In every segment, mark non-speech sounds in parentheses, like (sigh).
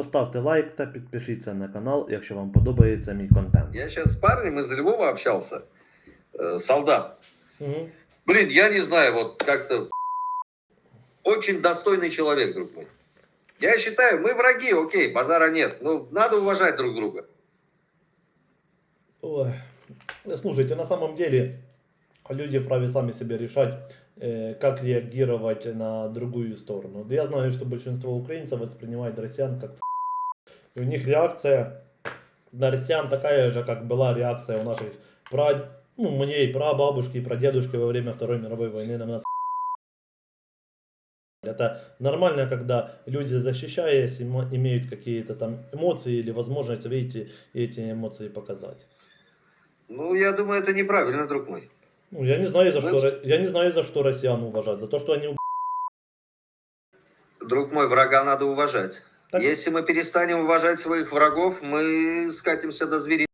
Поставте лайк та підпишіться на канал, якщо вам подобається мій контент. Я сейчас с парнем из Львова общался, э, солдат. Мгм. Блин, я не знаю, вот как-то очень достойный человек, друг мой. Я считаю, мы враги, окей, базара нет, но надо уважать друг друга. Ой. Слушайте, на самом деле люди вправе сами себе решать, э, как реагировать на другую сторону. Да я знаю, что большинство украинцев воспринимает россиян как и у них реакция на россиян такая же, как была реакция у наших пра... ну, моей прабабушки и прадедушки во время Второй мировой войны на на это нормально, когда люди, защищаясь, имеют какие-то там эмоции или возможность выйти и эти эмоции показать. Ну, я думаю, это неправильно, друг мой. Ну, я не знаю, за Ну, что, я не знаю, за что россиян уважать. За то, что они... Друг мой, врага надо уважать. Так- Если мы перестанем уважать своих врагов, мы скатимся до зверей.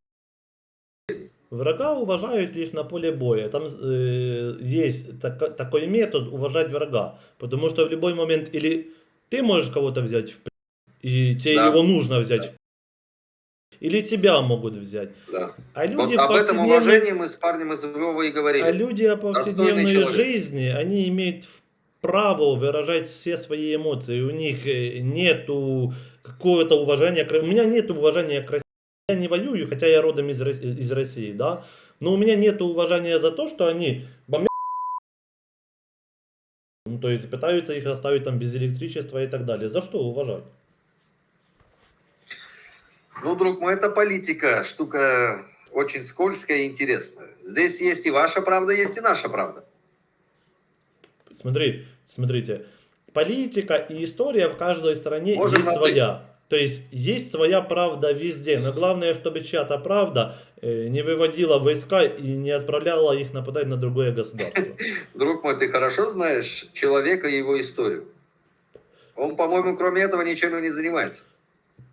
Врага уважают лишь на поле боя. Там э, есть така- такой метод уважать врага. Потому что в любой момент или ты можешь кого-то взять в и тебе Да. его нужно взять в плен, или тебя могут взять. Да. А Вот люди, об в этом уважении мы с парнем из Львова и говорили. а люди о повседневной жизни, они имеют в- право выражать все свои эмоции. У них э, нету какого-то уважения. У меня нет уважения к России. Я не воюю, хотя я родом из, из России, да. Но у меня нет уважения за то, что они бомбят. Ну, то есть пытаются их оставить там без электричества и так далее. За что уважать? Ну, друг мой, это политика, штука очень скользкая и интересная. Здесь есть и ваша правда, есть и наша правда. Смотри, смотрите. Политика и история в каждой стране Можем есть своя. То есть есть своя правда везде. Но главное, чтобы чья-то правда э, не выводила войска и не отправляла их нападать на другое государство. (laughs) Друг мой, ты хорошо знаешь человека и его историю. Он, по-моему, кроме этого ничем не занимается.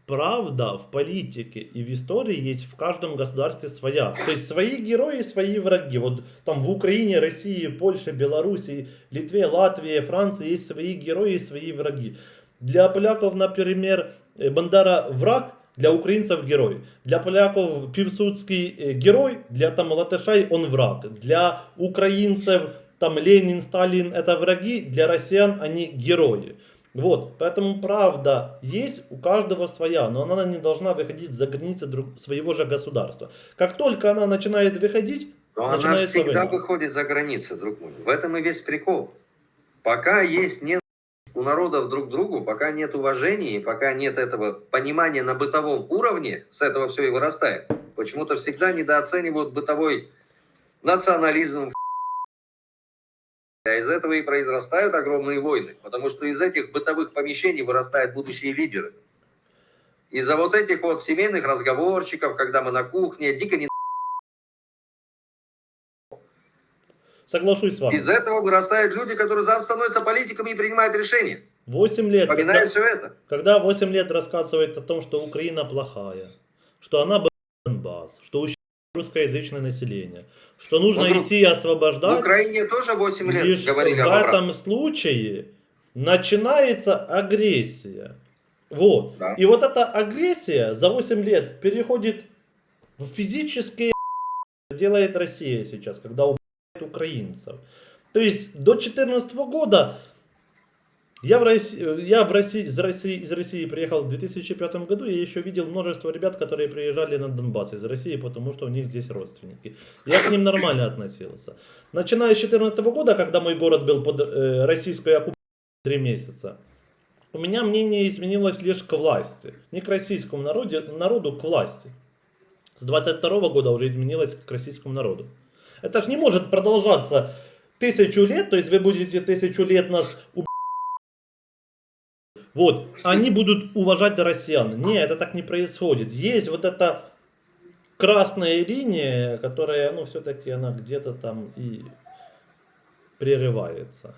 Правда в политике и в истории есть в каждом государстве своя. То есть свои герои, свои враги. Вот там в Украине, России, Польше, Белоруссии, Литве, Латвии, Франции есть свои герои и свои враги. Для поляков, например, э, Бандера враг, для украинцев герой. Для поляков Пивсудский э, герой, для там латышей он враг. Для украинцев там Ленин, Сталин это враги, для россиян они герои. Вот, поэтому правда есть у каждого своя, но она не должна выходить за границы друг, своего же государства. Как только она начинает выходить, Но она всегда война. выходит за границы, друг мой. В этом и весь прикол. Пока есть нет у народов друг к другу, пока нет уважения, и пока нет этого понимания на бытовом уровне, с этого все и вырастает. Почему-то всегда недооценивают бытовой национализм, а из этого и произрастают огромные войны, потому что из этих бытовых помещений вырастают будущие лидеры. Из-за вот этих вот семейных разговорчиков, когда мы на кухне, дико не соглашусь с вами. Из этого вырастают люди, которые завтра становятся политиками и принимают решения. 8 лет, когда, Вспоминают все это. когда 8 лет рассказывает о том, что Украина плохая, что она Донбасс, что русскоязычное население, что нужно Ну, идти В освобождать, Украине тоже 8 лет лишь говорили в этом случае начинается агрессия. Вот. Да. И вот эта агрессия за 8 лет переходит в физические делает Россия сейчас, когда убивает украинцев. То есть до 2014 года я, в России, я в России, из, России, из России приехал в 2005 году, я еще видел множество ребят, которые приезжали на Донбасс из России, потому что у них здесь родственники. Я к ним нормально относился. Начиная с 2014 года, когда мой город был под э, российской оккупацией три месяца, у меня мнение изменилось лишь к власти. Не к российскому народе, народу, к власти. С 22 года уже изменилось к российскому народу. Это же не может продолжаться тысячу лет, то есть вы будете тысячу лет нас уб- Вот, они будут уважать россиян. Не, это так не происходит. Есть вот эта красная линия, которая, ну, все-таки она где-то там и прерывается.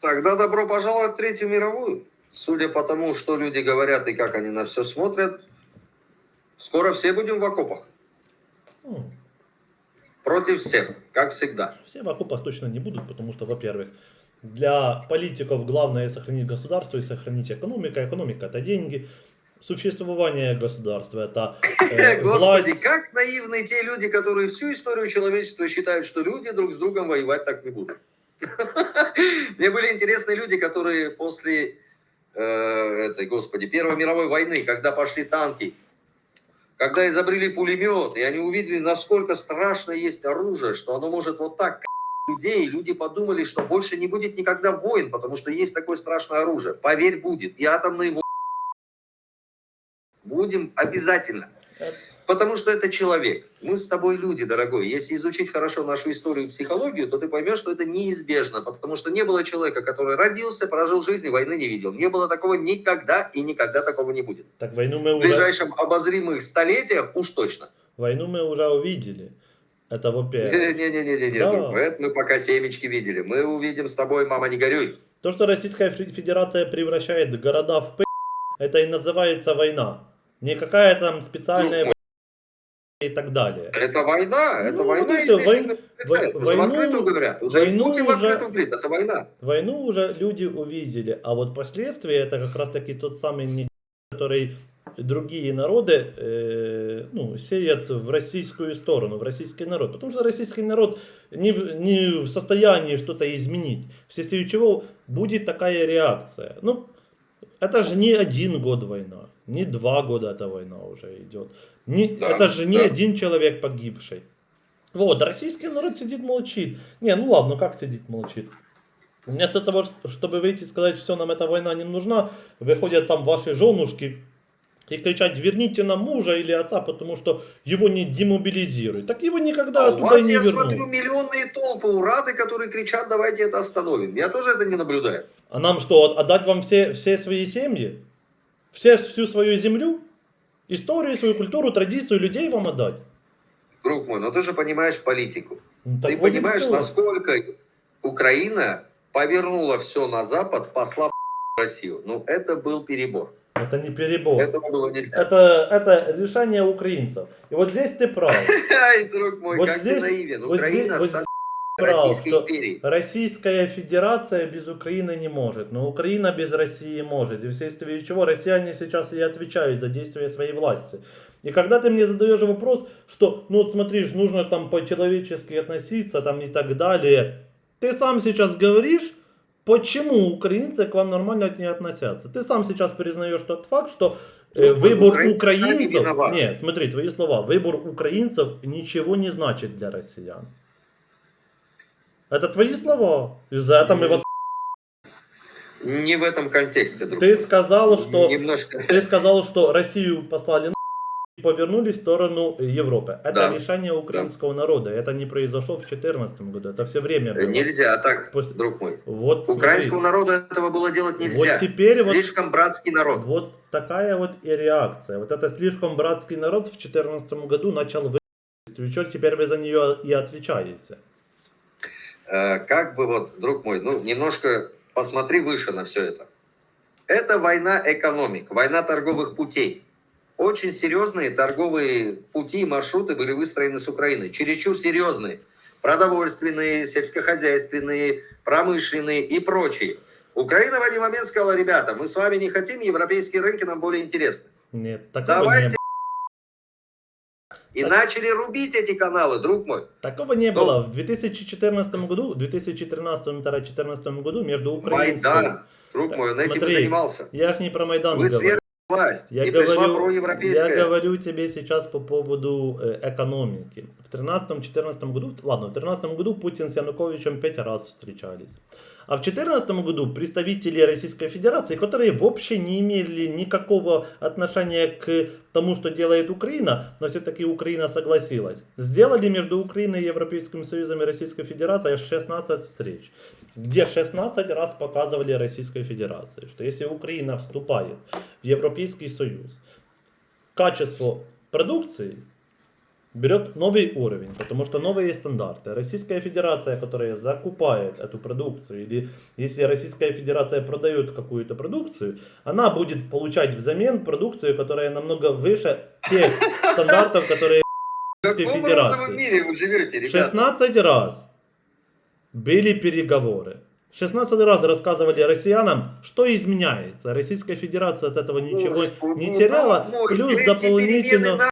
Тогда добро пожаловать в Третью мировую. Судя по тому, что люди говорят и как они на все смотрят, скоро все будем в окопах. Ну, Против всех, как всегда. Все в окопах точно не будут, потому что, во-первых, Для политиков главное сохранить государство и сохранить экономику. Экономика это деньги. Существование государства это (laughs) э, Господи, власть. как наивны те люди, которые всю историю человечества считают, что люди друг с другом воевать так не будут. (laughs) Мне были интересные люди, которые после э, этой, господи, Первой мировой войны, когда пошли танки, когда изобрели пулемет, и они увидели, насколько страшно есть оружие, что оно может вот так людей, люди подумали, что больше не будет никогда войн, потому что есть такое страшное оружие. Поверь, будет. И атомные войны. Будем обязательно. Потому что это человек. Мы с тобой люди, дорогой. Если изучить хорошо нашу историю и психологию, то ты поймешь, что это неизбежно. Потому что не было человека, который родился, прожил жизнь и войны не видел. Не было такого никогда и никогда такого не будет. Так войну мы В уже, ближайшем обозримых столетиях уж точно. войну мы уже увидели. Это во-первых. Не-не-не-не-не, Да. друг это мы пока семечки видели. Мы увидим с тобой, мама, не горюй. То, что Российская Фе- Федерация превращает города в п***, это и называется война. Не какая там специальная Ну, и так далее. Это война, это Ну, война, и естественно, вой-. Уже войну- в говорят. Уже войну Путин уже- говорит, это война. Войну уже люди увидели, а вот последствия это как раз таки тот самый который другие народы э, ну, сеят в российскую сторону, в российский народ. Потому что российский народ не в, не в состоянии что-то изменить. Вследствие чего будет такая реакция. Ну, это же не один год война, не два года эта война уже идет. Не, Да, это же не да. один человек погибший. Вот, российский народ сидит молчит. Не, ну ладно, как сидит молчит? Вместо того, чтобы выйти и сказать, что нам эта война не нужна, выходят там ваши женушки и кричать, верните нам мужа или отца, потому что его не демобилизируют. Так его никогда А у оттуда вас, не я вернут. смотрю, миллионные толпы урады, которые кричат, давайте это остановим. Я тоже это не наблюдаю. А нам что, от- отдать вам все, все свои семьи? Все, всю свою землю? Историю, свою культуру, традицию людей вам отдать? Друг мой, но ты же понимаешь политику. Ну, ты вот понимаешь, насколько Украина повернула все на Запад, послав Россию. Ну, это был перебор. Это не перебор. Этому было нельзя. Это, это решение украинцев. И вот здесь ты прав. (laughs) Ай, друг мой, Вот как здесь- ты наивен. вот Украина здесь- со прав, Российской что- империи. Российская Федерация без Украины не может, но Украина без России может. И вследствие чего россияне сейчас и отвечают за действия своей власти. И когда ты мне задаешь вопрос, что, ну вот смотришь, нужно там по-человечески относиться там и так далее, ты сам сейчас говоришь, почему украинцы к вам нормально не относятся. Ты сам сейчас признаешь тот факт, что э, Ну, выбор украинцев... Не, смотри, твои слова. Выбор украинцев ничего не значит для россиян. Это твои слова. И за это мы вас... Не в этом контексте, друг Ты сказал, что... Немножко... Ты сказал, что Россию послали повернулись в сторону Европы. Это Да. решение украинского народа. Это не произошло в 2014 году. Это все время было. Нельзя так, После- друг мой. Вот, смотри. Украинскому народу этого было делать нельзя. Вот теперь вот, Слишком братский народ. вот такая вот и реакция. Вот это слишком братский народ в 2014 году начал вы... Что теперь вы за нее и отвечаете? Э, как бы вот, друг мой, ну, немножко посмотри выше на все это. Это война экономик, война торговых путей. Очень серьезные торговые пути и маршруты были выстроены с Украиной. Чересчур серьезные. Продовольственные, сельскохозяйственные, промышленные и прочие. Украина в один момент сказала, ребята, мы с вами не хотим, европейские рынки нам более интересны. Нет, такого Давайте. не, И начали рубить эти каналы, друг мой. такого не Ну. было. В 2014 году, в 2013-2014 году между Украиной Майдан, друг Так, мой, он этим и смотри, занимался. Я ж не про Майдан Вы говорю. свергли власть, Я и пришла говорю, проевропейская. я говорю тебе сейчас по поводу э, экономики. В 13-14 году, ладно, в 13 году Путин с Януковичем пять раз встречались. А в 2014 году представители Российской Федерации, которые вообще не имели никакого отношения к тому, что делает Украина, но все-таки Украина согласилась, сделали между Украиной, Европейским Союзом и Российской Федерацией 16 встреч, где 16 раз показывали Российской Федерации, что если Украина вступает в Европейский Союз, качество продукции берет новый уровень, потому что новые стандарты. Российская Федерация, которая закупает эту продукцию, или если Российская Федерация продает какую-то продукцию, она будет получать взамен продукцию, которая намного выше тех стандартов, которые В каком Федерации. мире вы живете, ребята? 16 раз были переговоры. 16 раз рассказывали россиянам, что изменяется. Российская Федерация от этого ничего Господи, не теряла. мой, Плюс дополнительно, на-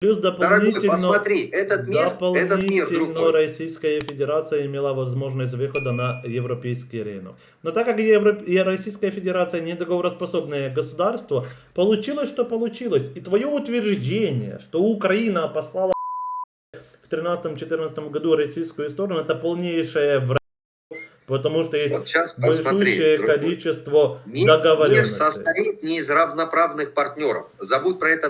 плюс Дорогой, дополнительно, посмотри, этот мир, этот мир, друг дополнительно мой. Российская Федерация имела возможность выхода на европейский рынок. Но так как Евро- и Российская Федерация не договороспособное государство, получилось, что получилось. И твое утверждение, что Украина послала в 13-14 году российскую сторону, это полнейшее вранье, потому что есть Вот сейчас большущее количество Мир, мир договоренностей. состоит не из равноправных партнеров. Забудь про это.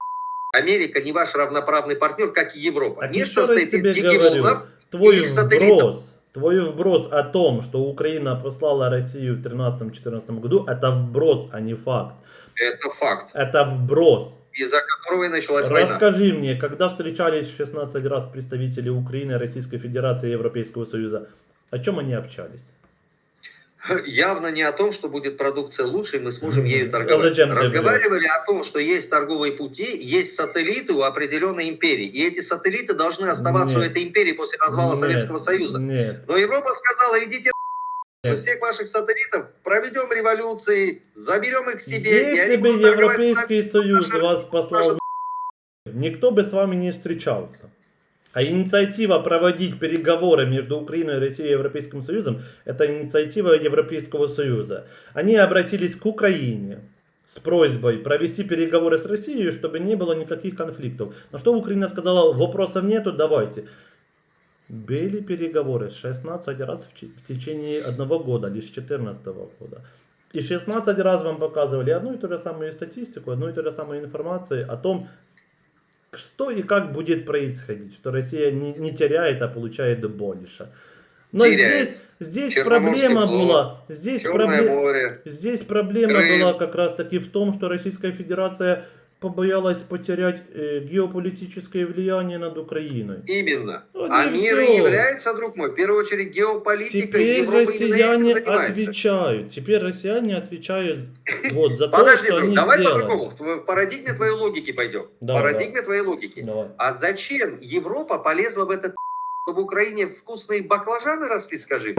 Америка не ваш равноправный партнер, как и Европа. Так Мир состоит из гегемонов. твой и сателлитов. вброс, твой вброс о том, что Украина послала Россию в 13-14 году, это вброс, а не факт. Это факт, Это вброс. из-за которого и началась война. Расскажи мне, когда встречались 16 раз представители Украины, Российской Федерации и Европейского Союза, о чем они общались? Явно не о том, что будет продукция лучше, и мы сможем ею А торговать. зачем ты Разговаривали о том, что есть торговые пути, есть сателлиты у определенной империи. И эти сателлиты должны оставаться Нет. у этой империи после развала Нет, Советского Союза. Нет. Но Европа сказала, идите мы всех ваших сателлитов проведем революции, заберем их себе, Если бы. Европейский Союз Наша- вас послал, в никто бы с вами не встречался. А инициатива проводить переговоры между Украиной, Россией и Европейским Союзом, это инициатива Европейского Союза. Они обратились к Украине с просьбой провести переговоры с Россией, чтобы не было никаких конфликтов. На что Украина сказала, вопросов нету, давайте. Были переговоры 16 раз в, в течение одного года, лишь 14 года. И 16 раз вам показывали одну и ту же самую статистику, одну и ту же самую информацию о том, что и как будет происходить, что Россия не, не теряет, а получает больше. Но Теряет. здесь, здесь проблема флот, была, здесь, пробле- море. здесь проблема Крым. была как раз таки в том, что Российская Федерация побоялась потерять э, геополитическое влияние над Украиной. Именно. Вот а и мир и всё. является, друг мой, в первую очередь геополитикой. Теперь Европа россияне отвечают. Теперь россияне отвечают (laughs) вот, за то, Подожди, что друг, они давай по-другому. В, парадигме твоей логики пойдем. В Давай, парадигме твоей логики. Давай. А зачем Европа полезла в этот чтобы в Украине вкусные баклажаны росли, скажи?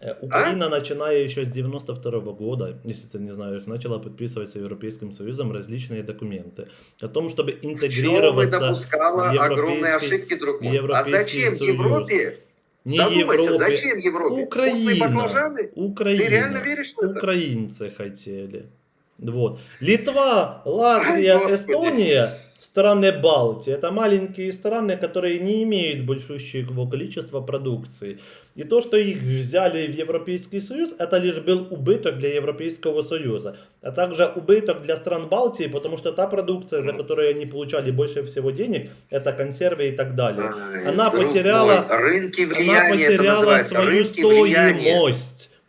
Э, А? Украина, начиная еще с 92 года, если ты не знаешь, начала подписывать с Европейским Союзом различные документы о том, чтобы Что интегрироваться допускала в огромные ошибки, друг мой. А Европейский зачем Союз. Европе? не Задумайся, Европе, зачем Европе? Украина. Украина. Ты реально веришь в это? Украинцы хотели. Вот. Литва, Латвия, Ай, Господи. Эстония, страны Балтии, это маленькие страны, которые не имеют большущего количества продукции. И то, что их взяли в Европейский Союз, это лишь был убыток для Европейского Союза. А также убыток для стран Балтии, потому что та продукция, за которую они получали больше всего денег, это консервы и так далее. Ай, Она друг потеряла- мой, рынки Она влияния это потеряла свою Рынки влияния.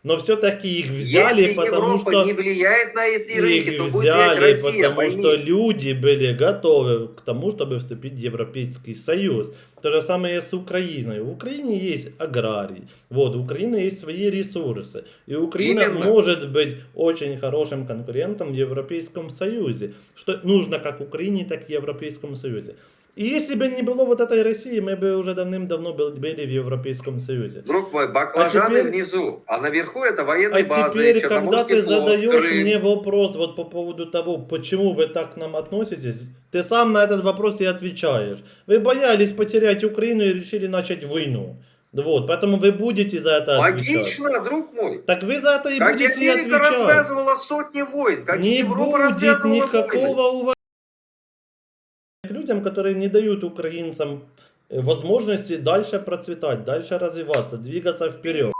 Но все-таки их взяли, Если потому Европа что не влияет на эти рынки, их то будет взяли, Россия. потому пойми. что люди были готовы к тому, чтобы вступить в Европейский Союз. То же самое с Украиной. В Украине есть аграрий, вот, у Украины есть свои ресурсы. И Украина Именно. может быть очень хорошим конкурентом в Европейском Союзе. Что нужно как Украине, так и Европейскому Союзе. И если бы не было вот этой России, мы бы уже давным-давно был- были в Европейском Союзе. Друг мой, баклажаны А теперь- внизу, а наверху это А военные базы, теперь, когда ты флот, задаешь Крым. мне вопрос вот по поводу того, почему вы так к нам относитесь, ты сам на этот вопрос и отвечаешь. Вы боялись потерять Украину и решили начать войну. Вот, поэтому вы будете за это отвечать. Логично, друг мой. Так вы за это и Как будете Америка отвечать. развязывала сотни войн, как Не Европа будет никакого уважения людям, которые не дают украинцам э, возможности дальше процветать, дальше развиваться, двигаться вперед.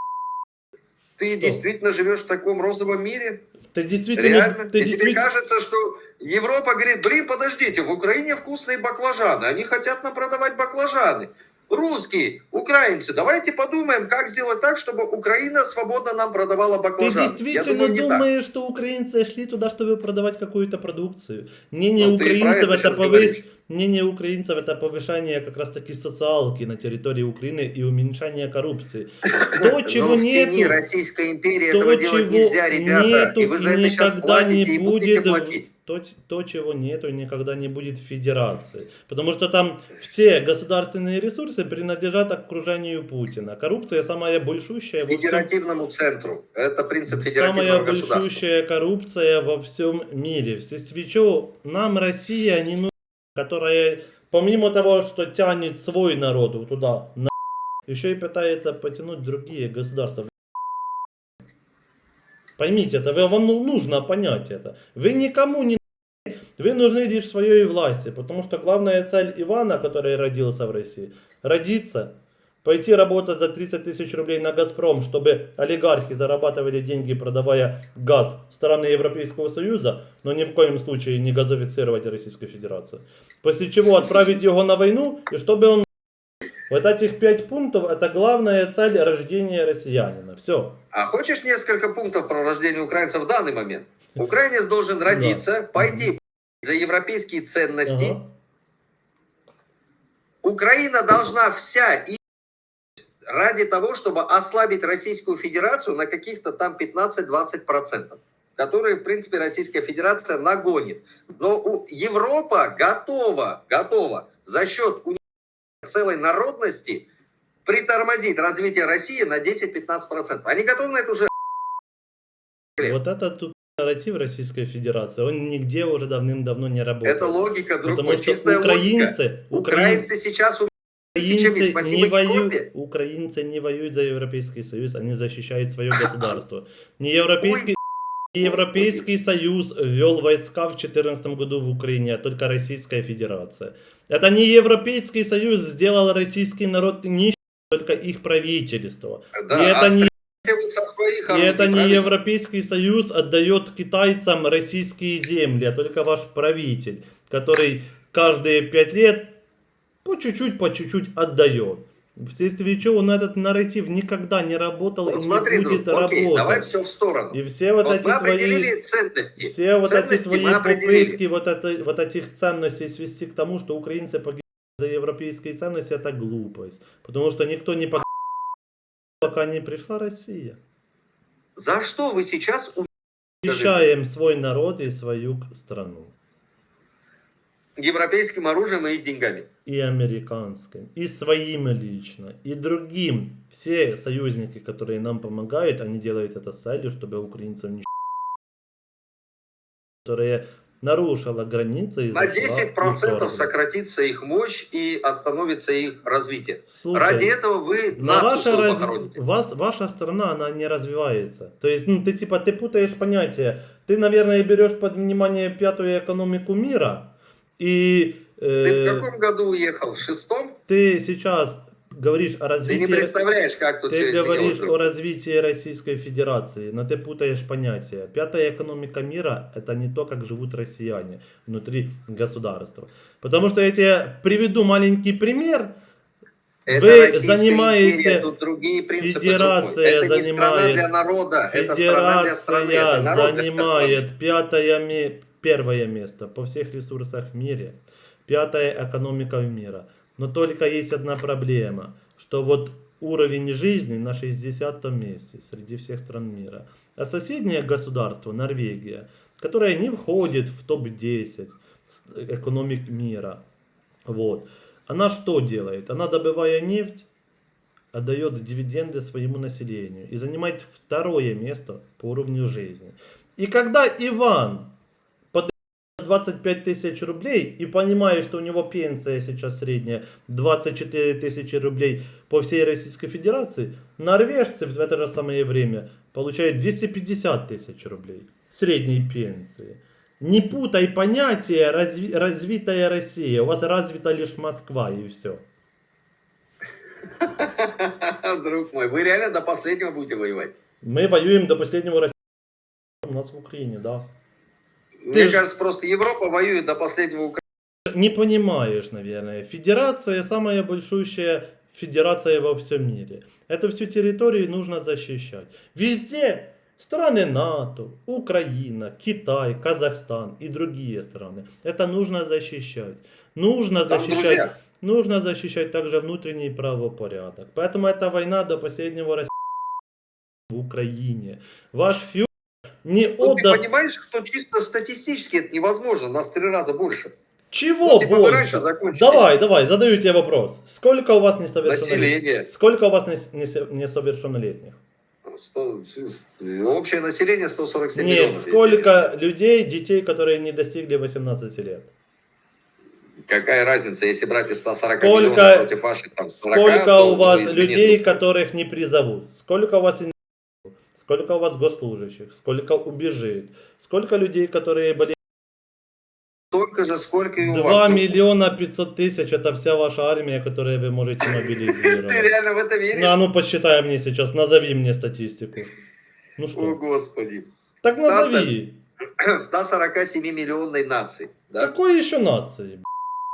Ты действительно живешь в таком розовом мире? Ты действительно, Реально? ты И тебе действительно, кажется, что Европа говорит, блин, подождите, в Украине вкусные баклажаны, они хотят нам продавать баклажаны. Русские, украинцы, давайте подумаем, как сделать так, чтобы Украина свободно нам продавала Ты баклажаны. Я действительно думаю, не так. думаешь, что украинцы шли туда, чтобы продавать какую-то продукцию? Мнение Ну, ты и про украинцев это говоришь. Мнение украинцев это повышение как раз таки социалки на территории Украины и уменьшение коррупции. То, чего в нету, Российской империи то, этого делать чего нельзя, ребята. нету и вы за это сейчас никогда не платите и будет, платить. то, то, чего нету и никогда не будет в федерации. Потому что там все государственные ресурсы принадлежат окружению Путина. Коррупция самая большущая во всем Федеративному центру. Это принцип Самая федеративного государства. большущая коррупция во всем мире. Вследствие чего нам Россия не нужна, которая помимо того, что тянет свой народ туда, на еще и пытается потянуть другие государства. Поймите это, вам ну- нужно понять это. Вы никому не вы нужны лишь своей власти, потому что главная цель Ивана, который родился в России, родиться, пойти работать за 30 тысяч рублей на Газпром, чтобы олигархи зарабатывали деньги, продавая газ в страны Европейского Союза, но ни в коем случае не газофицировать Российскую Федерацию. После чего отправить его на войну, и чтобы он... Вот этих пять пунктов, это главная цель рождения россиянина. Все. А хочешь несколько пунктов про рождение украинцев в данный момент? Украинец должен родиться, пойти за европейские ценности. Украина должна вся и ради того, чтобы ослабить Российскую Федерацию на каких-то там 15-20%, которые, в принципе, Российская Федерация нагонит. Но у- Европа готова, готова за счет целой народности притормозить развитие России на 10-15%. Они готовы на это уже Вот этот тут нарратив Российской Федерации, он нигде уже давным-давно не работает. Это логика, друг Потому мой, что чистая логика. украинцы, украинцы, Украинцы сейчас украинцы, не воюют, украинцы не воюют за Европейский Союз, они защищают свое государство. Не Европейский, не Европейский Союз ввел войска в 2014 году в Украине, а только Российская Федерация. Это не Европейский Союз сделал российский народ нищим, только их правительство. Да, и это а не своих И это не правильно? Европейский Союз отдает китайцам российские земли, а только ваш правитель, который каждые пять лет по чуть-чуть, по чуть-чуть отдает. Вследствие чего он этот нарратив никогда не работал Вот и смотри, не друг, будет окей, работать. давай все в сторону. И все вот, Вот эти мы твои, определили ценности. все вот эти Ценности твои мы определили. попытки вот, это, вот этих ценностей свести к тому, что украинцы погибли за европейские ценности, это глупость. Потому что никто не погиб, пока не пришла Россия. За что вы сейчас защищаем свой народ и свою страну. Европейским оружием и их деньгами? И американским, и своим лично, и другим. Все союзники, которые нам помогают, они делают это с целью, чтобы украинцев не которая нарушила границы. На зашла в 10% город. сократится их мощь и остановится их развитие. Слушай, Ради этого вы нацию ваша, раз- похороните. вас, ваша страна, она не развивается. То есть, ну, ты типа, ты путаешь понятия. Ты, наверное, берешь под внимание пятую экономику мира, и Ты э, в каком году уехал? В шестом? ты сейчас говоришь о Ты развитии... не представляешь, как тут Ты говоришь о развитии Российской Федерации, но ты путаешь понятия. Пятая экономика мира – это не то, как живут россияне внутри государства. Потому что я тебе приведу маленький пример. Это Вы Российская занимаете- империя, тут другие принципы. Федерация Это не страна занимает- для народа, это страна для страны, это Федерация народ для страны. занимает ме- первое место по всех ресурсах в мире. Пятая экономика мира. Но только есть одна проблема, что вот уровень жизни на 60 месте среди всех стран мира. А соседнее государство, Норвегия, которая не входит в топ-10 с- экономик мира, вот, она что делает? Она, добывая нефть, отдает дивиденды своему населению и занимает второе место по уровню жизни. И когда Иван 25 тысяч рублей и понимает, что у него пенсия сейчас средняя 24 тысячи рублей по всей Российской Федерации, норвежцы в это же самое время получают 250 тысяч рублей средней пенсии. Не путай понятие разви- развитая Россия. У вас развита лишь Москва и все. (laughs) Друг мой, вы реально до последнего будете воевать? Мы воюем до последнего России. У нас в Украине, да. Мне ж- кажется, просто Европа воюет до последнего Украины. Не понимаешь, наверное. Федерация самая большущая федерация во всем мире. Эту всю территорию нужно защищать. Везде Страны НАТО, Украина, Китай, Казахстан и другие страны. Это нужно защищать. Нужно Там защищать. друзья. Нужно защищать также внутренний правопорядок. Поэтому эта война до последнего России в Украине. Ваш фюрер не Ну, ты отдаст... понимаешь, что чисто статистически это невозможно, нас в три раза больше. Чего Ну, типа, вы больше? раньше закончили. Давай, давай, задаю тебе вопрос. Сколько у вас несовершеннолетних? Население. Сколько у вас несовершеннолетних? Сто- Общее население 147 Нет, миллионов. сколько людей, детей, которые не достигли 18 лет? Какая разница, если брать из 140 Сколько- миллионов против ваших там 40, Сколько у вас извини, людей, ну, которых не призовут? Сколько у вас? Сколько у вас госслужащих? Сколько убежит? Сколько людей, которые болеют? Столько же, сколько и у 2 вас. миллиона 500 тысяч это вся ваша армия, которую вы можете (laughs) Ты мобилизировать. реально в это веришь? Ну, а ну посчитай мне сейчас, назови мне статистику. Ну О, что? Господи. Так назови. В 147 миллионной нации. Да? Какой еще нации?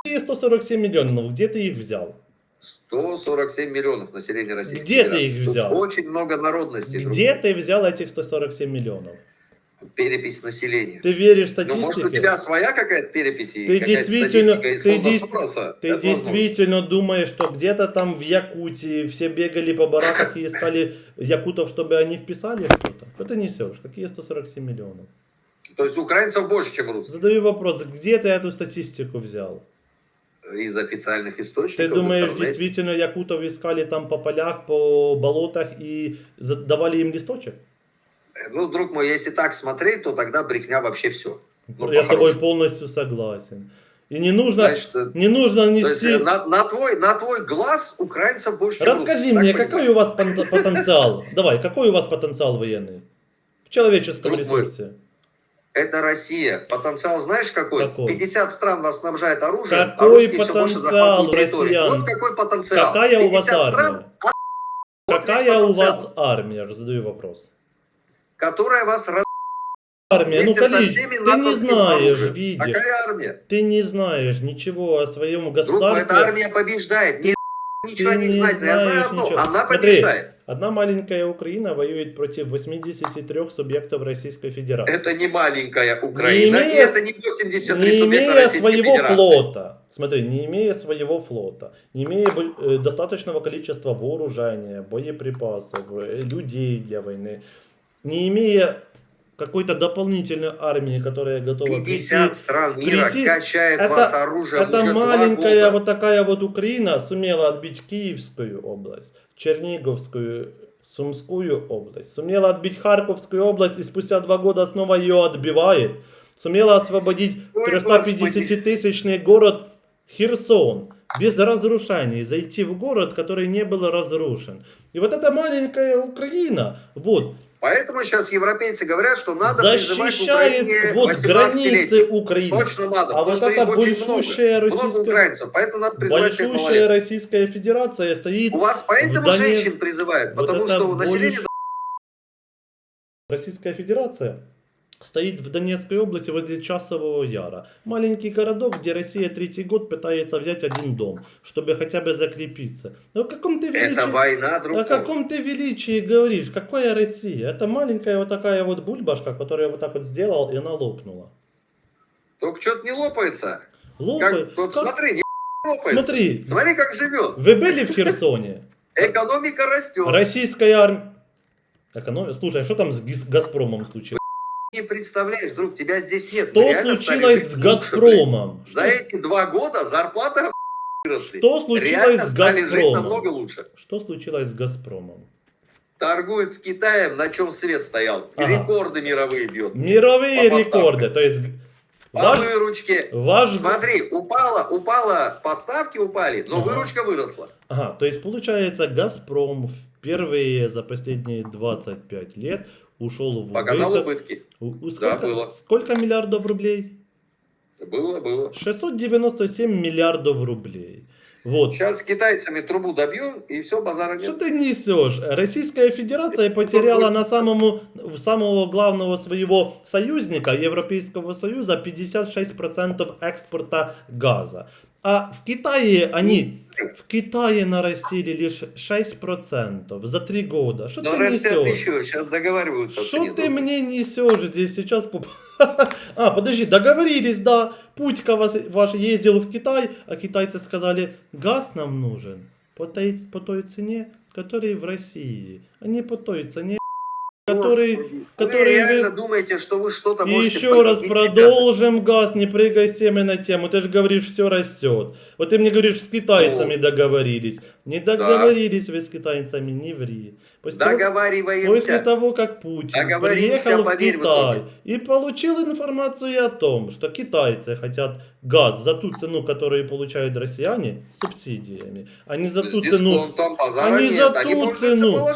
Какие 147 миллионов, где ты их взял? 147 миллионов населения Российской Где ты их Тут взял? очень много народностей. друг Где мой. ты взял этих 147 миллионов? Перепись населения. Ты веришь Ну, может, у статистике? тебя своя какая-то перепись? Ты действительно- ты дес-? Ты Это возможно. действительно думаешь, что где-то там в Якутии все бегали по бараках и искали якутов, чтобы они вписали что-то? Что ты несешь? Какие 147 миллионов? То есть украинцев больше, чем русских? Задаю вопрос, где ты эту статистику взял? Из официальных источников. Ты думаешь, действительно якутов искали там по полях, по болотах и давали им листочек? Ну, друг мой, если так смотреть, то тогда брехня вообще все. Ну, Я с тобой полностью согласен. И не нужно, Значит, э, не нужно то есть, нести... э, на, на твой, на твой глаз украинцев больше, Расскажи русских, мне, какой понимаю? у вас потенциал? Давай, какой у вас потенциал военный? В человеческом Друг мой, ресурсе. Это Россия. Потенциал знаешь какой? Какой? 50 стран вас снабжает оружием, а Какой русские все больше захватывают? Вот какой потенциал. Какая у вас 50 стран, армия? а вот Какая весь у вас армия? Задаю вопрос. Которая вас раз... Армия, ну Калич, ты не знаешь, видишь. Какая армия? Ты не знаешь ничего о своем Друг государстве. эта армия побеждает. Не ничего не, не знать. Но я знаю знаешь одно. ничего. Она Смотри, побеждает. Одна маленькая Украина воюет против 83 субъектов Российской Федерации. Это не маленькая Украина. Не имея- это не 83 не субъекта имея Российской своего Федерации. флота, смотри, не имея своего флота, не имея э, достаточного количества вооружения, боеприпасов, э, людей для войны, не имея какой-то дополнительной армии, которая готова 50 прийти, стран мира прийти- качает Это- вас оружием Эта уже два маленькая вот такая вот Украина сумела отбить Киевскую область, Черниговскую, Сумскую область, сумела отбить Харьковскую область и спустя два года снова ее отбивает. Сумела освободить Ой, 350-тысячный город Херсон без разрушений, зайти в город, который не был разрушен. И вот эта маленькая Украина, вот, Поэтому сейчас европейцы говорят, что надо призывать защищает Украине вот 18 границы Украины. Точно надо, А вот эта большущая много. Много российская... украинцев, поэтому надо призывать Большущая. Российская Федерация стоит... У вас поэтому Донец- женщин призывают, Вот потому что население... больш- Российская Федерация стоит в Донецкой области возле Часового Яра. Маленький городок, где Россия третий год пытается взять один дом, чтобы хотя бы закрепиться. Но о каком ты величии... Это война, О друг мой. каком ты величии говоришь? Какая Россия? Это маленькая вот такая вот бульбашка, которую я вот так вот сделал, и она лопнула. Только что-то не лопается. Лопает. Как, вот Как- смотри, не (laughs) лопается. Смотри, Смотри, как живет. вы были в Херсоне? (laughs) Экономика растет. Российская армия... Эконом... Слушай, а что там с Газпромом случилось? Не представляешь, друг, тебя здесь нет. Что реально случилось с лучше. Газпромом? За эти два года зарплаты (laughs) выросли. Что случилось Реально с Газпромом? намного лучше. Что случилось с Газпромом? Торгует с Китаем, на чем свет стоял. Ага. Рекорды мировые бьет. Мировые рекорды. То есть По ваш, выручке. ваш... Смотри, упала, упала, поставки упали, но Ага. выручка выросла. Ага, то есть получается Газпром впервые за последние 25 лет ушел в Показал убыток. убытки. У- сколько, было. сколько миллиардов рублей? Было, было. 697 миллиардов рублей. Вот. Сейчас с китайцами трубу добьем, и все, базара Что нет. ты несешь? Российская Федерация (laughs) потеряла на самому, самого главного своего союзника, Европейского Союза, 56% экспорта газа. А в Китае они в Китае нарастили лишь 6% за три года. Что Но ты растят несешь? еще, сейчас договариваются. Что ты мне несешь здесь сейчас? (laughs) А, подожди, договорились, да. Путька вас, ваш ездил в Китай, а китайцы сказали, газ нам нужен по той, по той цене, который в России, а не по той цене, который... Господи, который вы реально вы- думаете, что вы что-то И можете еще раз продолжим газ, не прыгай семя на тему. Ты же говоришь, все растет. Вот ты мне говоришь, с китайцами Ну. договорились. Не договорились вы с китайцами, не ври. После того, Договариваемся. После того, как Путин приехал в Китай и получил информацию о том, что китайцы хотят газ за ту цену, которую получают россияне, с субсидиями, а не за ту цену, Они нет. за ту цену.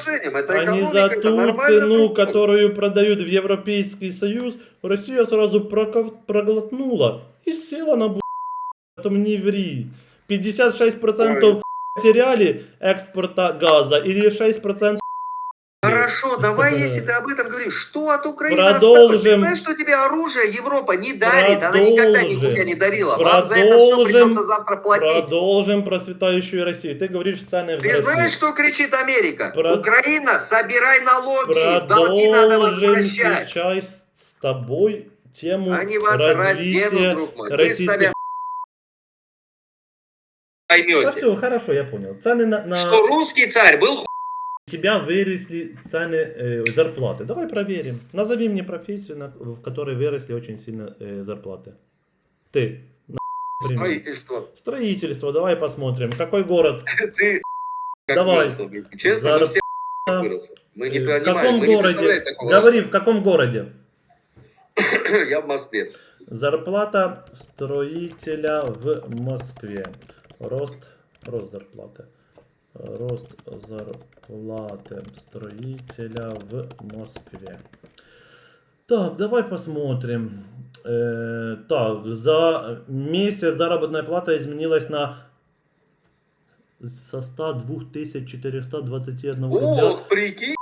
а не за ту цену, которую продают в Европейский Союз, Россия сразу проглотнула и села на бу... Потом не ври. 56% теряли экспорта газа или 6% Хорошо, (laughs) давай, если ты об этом говоришь, что от Украины Продолжим. осталось? Ты знаешь, что тебе оружие Европа не дарит? Она никогда Продолжим. никуда не дарила. Вам за это все Продолжим. придется завтра платить. Продолжим процветающую Россию. Ты говоришь, цены Ты взросли. знаешь, что кричит Америка? Про- Украина, собирай налоги, долги надо Продолжим возвращать. сейчас с тобой тему Они вас разденут, развития друг мой. А поймете, все, хорошо, я понял. Цены на, на что русский царь был ху- тебя выросли цены э, зарплаты. Давай проверим. Назови мне профессию, на- в которой выросли очень сильно э, зарплаты. Ты. На- пример. строительство. Строительство. Давай посмотрим. Какой город? (laughs) Ты как Давай. выросла. Честно, Зар- мы все выросли. Мы не Э, в понимаем, каком мы не городе? такого Говори, в каком городе? роста. (coughs) Я в Москве. Зарплата строителя в Москве. Рост, рост зарплаты. Рост зарплаты строителя в Москве. Так, давай посмотрим. Э, так, за месяц заработная плата изменилась на со 102 421 рубля. Ох, прикинь.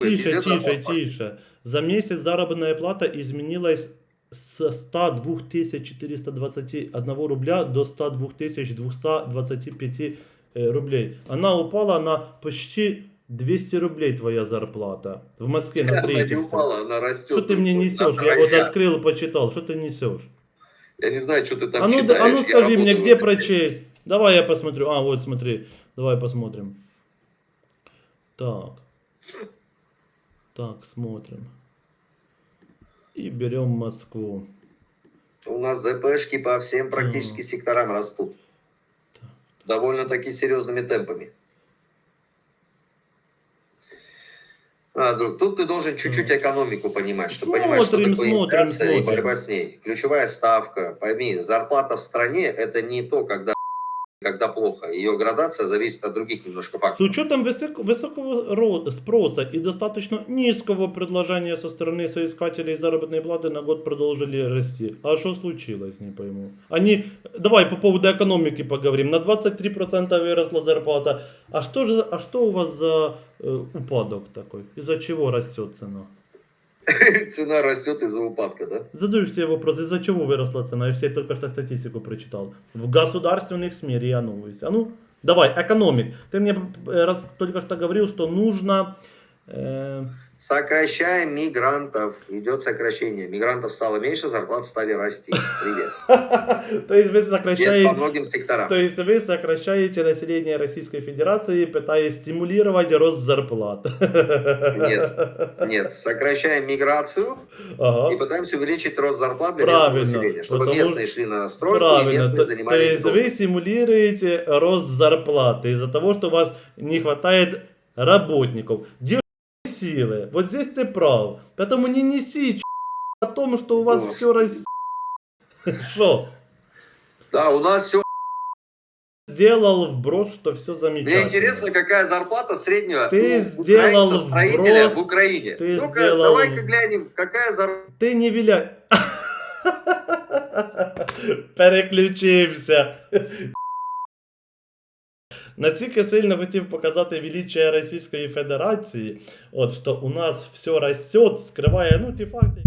Тише, тише, тише. За месяц заработная плата изменилась с 102 421 рубля до 102 225 э, рублей. Она упала на почти 200 рублей твоя зарплата в Москве на Она не строительстве. упала, она растет. Что ты мне несешь? Я вот открыл и почитал. Что ты несешь? Я не знаю, что ты там А ну, читаешь. а ну скажи мне, где прочесть? Давай я посмотрю. А, вот смотри. Давай посмотрим. Так. Так, смотрим. И берем Москву. У нас ЗПшки по всем практически секторам растут. Так. Довольно-таки серьезными темпами. А, друг, тут ты должен чуть-чуть экономику понимать, чтобы понимать, что Смотрим, такое смотрим, инфляция и смотрим. борьба с ней. Ключевая ставка, пойми, зарплата в стране это не то, когда когда плохо. Ее градация зависит от других немножко С факторов. учетом высок- высокого ро- спроса и достаточно низкого предложения со стороны соискателей заработной платы на год продолжили расти. А что случилось, не пойму. Они, давай по поводу экономики поговорим. На 23% выросла зарплата. А что, же, а что у вас за э, упадок такой? Из-за чего растет цена? (laughs) Цена растет из-за упадка, да? Задаю себе вопрос, из-за чего выросла цена? Я все только что статистику прочитал. В государственных СМИ РИА Новости. А ну, давай, экономик. Ты мне э, раз только что говорил, что нужно... э, Сокращаем мигрантов. Идет сокращение. Мигрантов стало меньше, зарплаты стали расти. Привет. (laughs) то есть вы Нет, по сокращаете... многим секторам. То есть вы сокращаете население Российской Федерации, пытаясь стимулировать рост зарплат. (laughs) Нет. Нет, сокращаем миграцию и пытаемся увеличить рост зарплат для местного населения, чтобы потому местные шли на стройку и местные То, то есть вы стимулируете рост зарплаты из-за того, что у вас не хватает работников. Силы? Вот здесь ты прав. Поэтому не неси ч- о том, что у вас Господи. все растет. Что? Да, у нас все. Сделал вброс, что все замечательно. Мне интересно, какая зарплата среднего Ты у сделал украинца-строителя вброс, в Украине. ты Ну-ка, сделал- давай-ка глянем, какая зарплата. Ти не віляй. (laughs) Переключився Настільки сильно хотів показати величие Російської Федерації, от що у нас все растет, скриває ну ті факти.